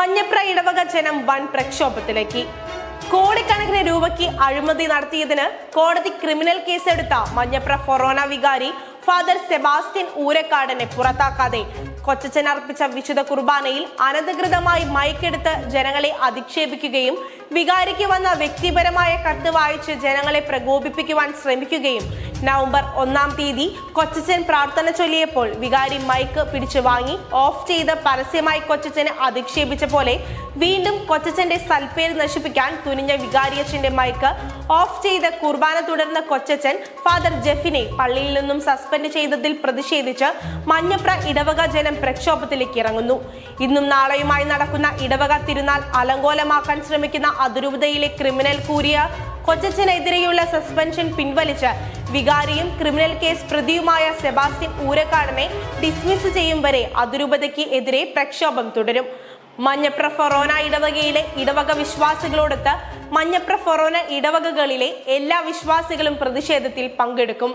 മഞ്ഞപ്ര ഇടവക ജനം വൻ പ്രക്ഷോഭത്തിലേക്ക്. കോടിക്കണക്കിന് രൂപയ്ക്ക് അഴിമതി നടത്തിയതിന് കോടതി ക്രിമിനൽ കേസെടുത്ത മഞ്ഞപ്ര ഫൊറോന വികാരി ഫാദർ സെബാസ്റ്റ്യൻ ഊരക്കാടനെ പുറത്താക്കാതെ. കൊച്ചച്ചൻ അർപ്പിച്ച വിശുദ്ധ കുർബാനയിൽ അനധികൃതമായി മയക്കെടുത്ത് ജനങ്ങളെ അധിക്ഷേപിക്കുകയും വികാരിക്ക് വന്ന വ്യക്തിപരമായ കത്ത് വായിച്ച് ജനങ്ങളെ പ്രകോപിപ്പിക്കുവാൻ ശ്രമിക്കുകയും നവംബർ ഒന്നാം തീയതി കൊച്ചച്ചൻ പ്രാർത്ഥന ചൊല്ലിയപ്പോൾ വികാരി മൈക്ക് പിടിച്ചു വാങ്ങി ഓഫ് ചെയ്ത് പരസ്യമായി കൊച്ചച്ചനെ അധിക്ഷേപിച്ച പോലെ വീണ്ടും കൊച്ചച്ചന്റെ സൽപ്പേര് നശിപ്പിക്കാൻ തുനിഞ്ഞ വികാരിയച്ചന്റെ മൈക്ക് ഓഫ് ചെയ്ത് കുർബാന തുടർന്ന കൊച്ചച്ചൻ ഫാദർ ജെഫിനെ പള്ളിയിൽ നിന്നും സസ്പെൻഡ് ചെയ്തതിൽ പ്രതിഷേധിച്ച് മഞ്ഞപ്ര ഇടവക ജനം പ്രക്ഷോഭത്തിലേക്ക് ഇറങ്ങുന്നു. ഇന്നും നാളെയുമായി നടക്കുന്ന ഇടവക തിരുനാൾ അലങ്കോലമാക്കാൻ ശ്രമിക്കുന്ന അതിരൂപതയിലെ ക്രിമിനൽ കൂരിയ കൊച്ചച്ചനെതിരെയുള്ള സസ്പെൻഷൻ പിൻവലിച്ച് വികാരിയും ക്രിമിനൽ കേസ് പ്രതിയുമായ സെബാസ്റ്റ്യൻ ഊരക്കാടനെ ഡിസ്മിസ് ചെയ്യും വരെ അതിരൂപതയ്ക്ക് എതിരെ പ്രക്ഷോഭം തുടരും. മഞ്ഞപ്ര ഫൊറോന ഇടവകയിലെ ഇടവക വിശ്വാസികളോടൊത്ത് മഞ്ഞപ്ര ഫൊറോന ഇടവകകളിലെ എല്ലാ വിശ്വാസികളും പ്രതിഷേധത്തിൽ പങ്കെടുക്കും.